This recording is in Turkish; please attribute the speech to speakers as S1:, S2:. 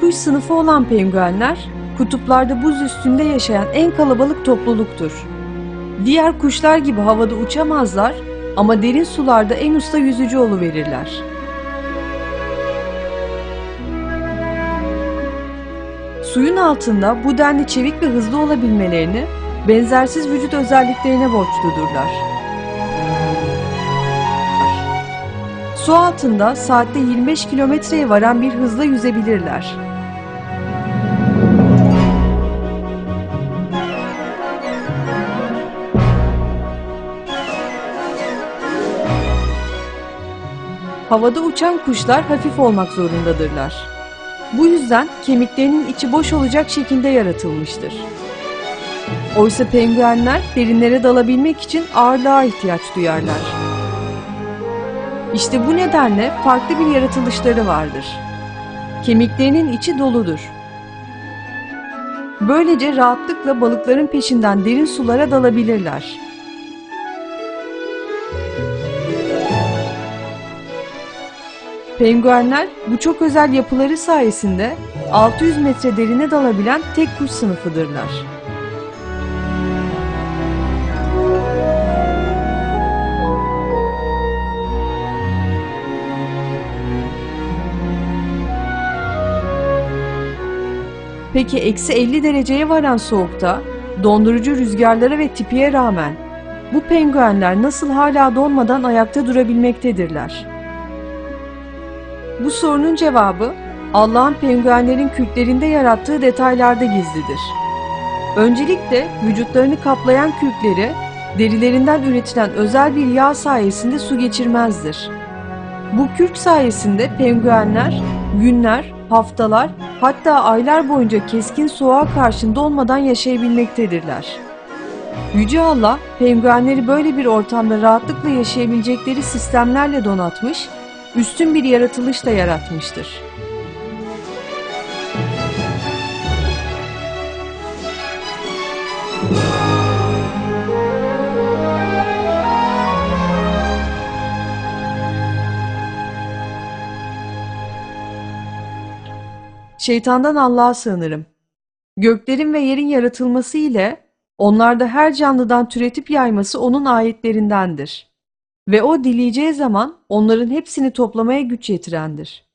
S1: kuş sınıfı olan penguenler, kutuplarda buz üstünde yaşayan en kalabalık topluluktur. Diğer kuşlar gibi havada uçamazlar ama derin sularda en usta yüzücü verirler. Suyun altında bu denli çevik ve hızlı olabilmelerini benzersiz vücut özelliklerine borçludurlar. Su altında saatte 25 kilometreye varan bir hızla yüzebilirler. Havada uçan kuşlar hafif olmak zorundadırlar. Bu yüzden kemiklerinin içi boş olacak şekilde yaratılmıştır. Oysa penguenler derinlere dalabilmek için ağırlığa ihtiyaç duyarlar. İşte bu nedenle farklı bir yaratılışları vardır. Kemiklerinin içi doludur. Böylece rahatlıkla balıkların peşinden derin sulara dalabilirler. Penguenler bu çok özel yapıları sayesinde 600 metre derine dalabilen tek kuş sınıfıdırlar. Peki eksi 50 dereceye varan soğukta dondurucu rüzgarlara ve tipiye rağmen bu penguenler nasıl hala donmadan ayakta durabilmektedirler? Bu sorunun cevabı Allah'ın penguenlerin kürklerinde yarattığı detaylarda gizlidir. Öncelikle vücutlarını kaplayan kürkleri derilerinden üretilen özel bir yağ sayesinde su geçirmezdir. Bu kürk sayesinde penguenler günler, haftalar hatta aylar boyunca keskin soğuğa karşı donmadan yaşayabilmektedirler. Yüce Allah penguenleri böyle bir ortamda rahatlıkla yaşayabilecekleri sistemlerle donatmış, üstün bir yaratılışla yaratmıştır. Şeytandan Allah'a sığınırım. Göklerin ve yerin yaratılması ile onlarda her canlıdan türetip yayması onun ayetlerindendir. Ve o dileyeceği zaman onların hepsini toplamaya güç yetirendir.